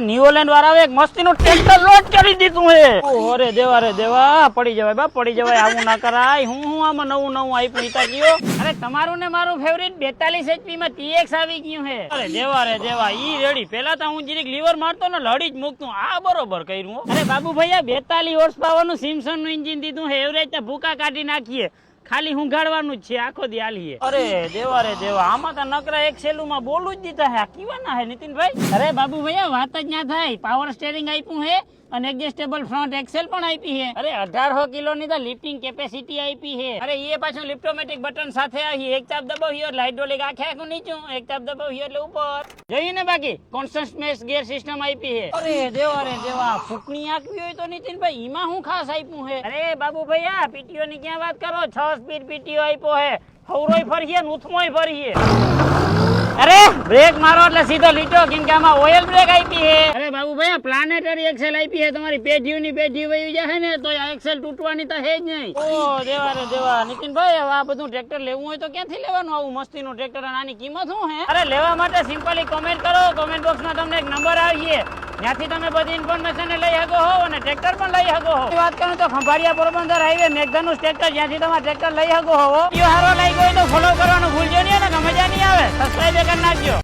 New Zealand વાળાએ એક મસ્તીનું tractor load કરી દીધું હે ઓહો રે દેવા રે દેવા, પડી જવાય બા, પડી જવાય, આવું ના કરાય. હું હું આમાં નવું નવું આઈ ઈતા ગયો. અરે તમારું ને મારું ફેવરિટ 42 એચપી માં ટીએક્સ આવી ગયું હે અરે દેવા રે દેવા, ઈ રેડી પેલા તો હું જીરીક લીવર મારતો ને લડી જ મૂકતું. આ બરોબર કર્યું. અરે બાબુ ભૈયા 42 હોર્સ પાવરનું સિમસનનું એન્જિન દીધું હે એવરેજ ને ભૂકા કાઢી નાખીએ. ખાલી હુંઘાડવાનું જ છે, આખો દી આલીએ અરે દેવા રે દેવા, આમાં તો નકરા એક સેલું માં બોલું જ દીધા હે, આ કેવાના હે નીતિનભાઈ? અરે બાબુ ભૈયા, વાત જ ના થાય પાવર સ્ટેરિંગ આપ્યું હે અને એડજસ્ટેબલ ફ્રન્ટ એક્સેલ પણ આપી હે અરે, અઢારસો કિલો ની તો લિફ્ટિંગ કેપેસિટી આપી છે. અરે એ પાછું લિફ્ટોમેટિક બટન સાથે આવી એક ચાપ દબાવ્યો એટલે હાઇડ્રોલિક આખે આખું નીચું. એક ચાપ દબાવ્યો એટલે ઉપર. જોઈએ ને બાકી? કોન્સ્ટન્ટ સ્મેશ ગેર સિસ્ટમ આપી હે અરે દેવા રે દેવા ફૂકણી આપવી હોય તો નીતિનભાઈ એમાં હું ખાસ આપ્યું હે અરે બાબુ આ પીટીઓ ની ક્યાં વાત કરો? છ સ્પીડ પીટીઓ આપ્યો હે હવરોય ફરીએ ને ઉથમોય ફરીએ. અરે બ્રેક મારો એટલે સીધો લીટો, કેમ કે આમાં ઓઇલ બ્રેક આપી હે ભાઈ પ્લાનેટરી એક્સેલ આપી છે તમારી પેઢીઓની પેઢી વહી જાય ને તો એક્સેલ તૂટવાની તો હે જ નહીં. ઓ દેવા રે દેવા નીતિનભાઈ આ બધું ટ્રેક્ટર લેવું હોય તો ક્યાંથી લેવાનું? આવું મસ્તીનું ટ્રેક્ટર આની કિંમત શું હે? અરે લેવા માટે સિમ્પલી કોમેન્ટ કરો. કોમેન્ટ બોક્સમાં તમને એક નંબર આવીએ ત્યાંથી તમે બધી ઇન્ફોર્મેશન લઈ શકો હો અને ટ્રેક્ટર પણ લઈ શકો હો. વાત કરું તો ખંભાળિયા પોરબંદર હાઈવે મેઘધનુષ ટ્રેક્ટર જ્યાંથી તમારે ટ્રેક્ટર લઈ શકો હો. વીડિયો સારો લાગ્યો હોય તો ફોલો કરવાનું ભૂલજો નહીં અને મજા નહીં આવે. સબસ્ક્રાઈબ કરી નાખજો.